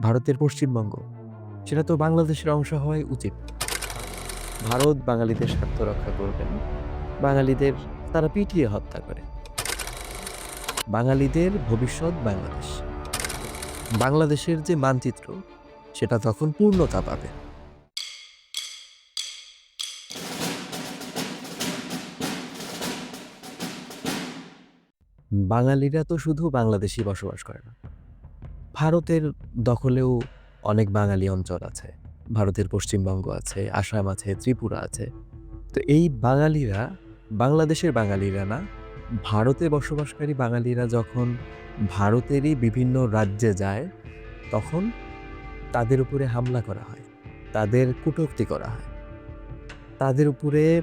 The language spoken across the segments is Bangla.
ভারতের পশ্চিমবঙ্গ। সেটা তো বাংলাদেশের অংশ হওয়াই উচিত। ভারত বাঙালিদের স্বার্থ রক্ষা করবে না। বাঙালিদের, তারা পিটিয়ে হত্যা করে। বাঙালিদের ভবিষ্যৎ বাংলাদেশ। বাংলাদেশের যে মানচিত্র, সেটা তখন পূর্ণতা পাবে। বাঙালিরা তো শুধু বাংলাদেশি বসবাস করে না। ভারতের দখলেও অনেক বাঙালি অঞ্চল আছে। ভারতের পশ্চিমবঙ্গ আছে, আসাম আছে, ত্রিপুরা আছে। তো এই বাঙালিরা, বাংলাদেশের বাঙালিরা না, ভারতে বসবাসকারী বাঙালিরা যখন ভারতেরই বিভিন্ন রাজ্যে যায়, তখন তাদের উপরে হামলা করা হয়, তাদের কটূক্তি করা হয়। তাদের উপরে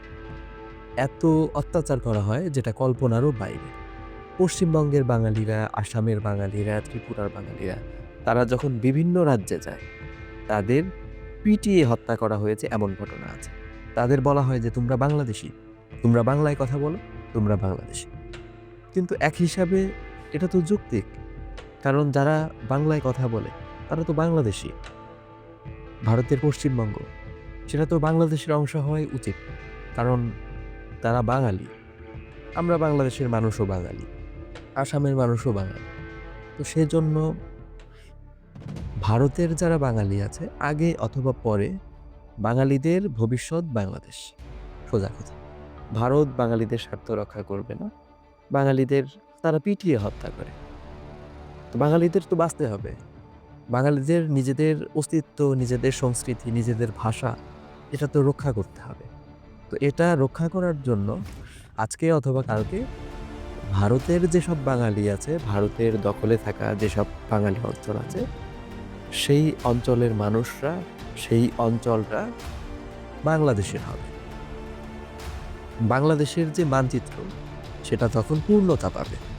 এত অত্যাচার করা হয় যেটা কল্পনারও বাইরে। পশ্চিমবঙ্গের বাঙালিরা, আসামের বাঙালিরা, ত্রিপুরার বাঙালিরা, তারা যখন বিভিন্ন রাজ্যে যায়, তাদের পিটিয়ে হত্যা করা হয়েছে এমন ঘটনা আছে। তাদের বলা হয় যে, তোমরা বাংলাদেশি। তোমরা বাংলায় কথা বলো, তোমরা বাংলাদেশি। কিন্তু এক হিসাবে এটা তো যৌক্তিক, কারণ যারা বাংলায় কথা বলে, তারা তো বাংলাদেশি। ভারতের পশ্চিমবঙ্গ, সেটা তো বাংলাদেশের অংশ হওয়াই উচিত, কারণ তারা বাঙালি। আমরা বাংলাদেশের মানুষও বাঙালি। আসামের মানুষও বাঙালি। তো সেজন্য ভারতের যারা বাঙালি আছে, আগে অথবা পরে বাঙালিদের ভবিষ্যৎ বাংলাদেশ। সোজা কথা। ভারত বাঙালিদের স্বার্থ রক্ষা করবে না। বাঙালিদের, তারা পিটিয়ে হত্যা করে। তো বাঙালিদের তো বাঁচতে হবে। বাঙালিদের নিজেদের অস্তিত্ব, নিজেদের সংস্কৃতি, নিজেদের ভাষা, এটা তো রক্ষা করতে হবে। তো এটা রক্ষা করার জন্য আজকে অথবা কালকে ভারতের যেসব বাঙালি আছে, ভারতের দখলে থাকা যেসব বাঙালি অঞ্চল আছে, সেই অঞ্চলের মানুষরা, সেই অঞ্চলটা বাংলাদেশের হবে। বাংলাদেশের যে মানচিত্র, সেটা তখন পূর্ণতা পাবে।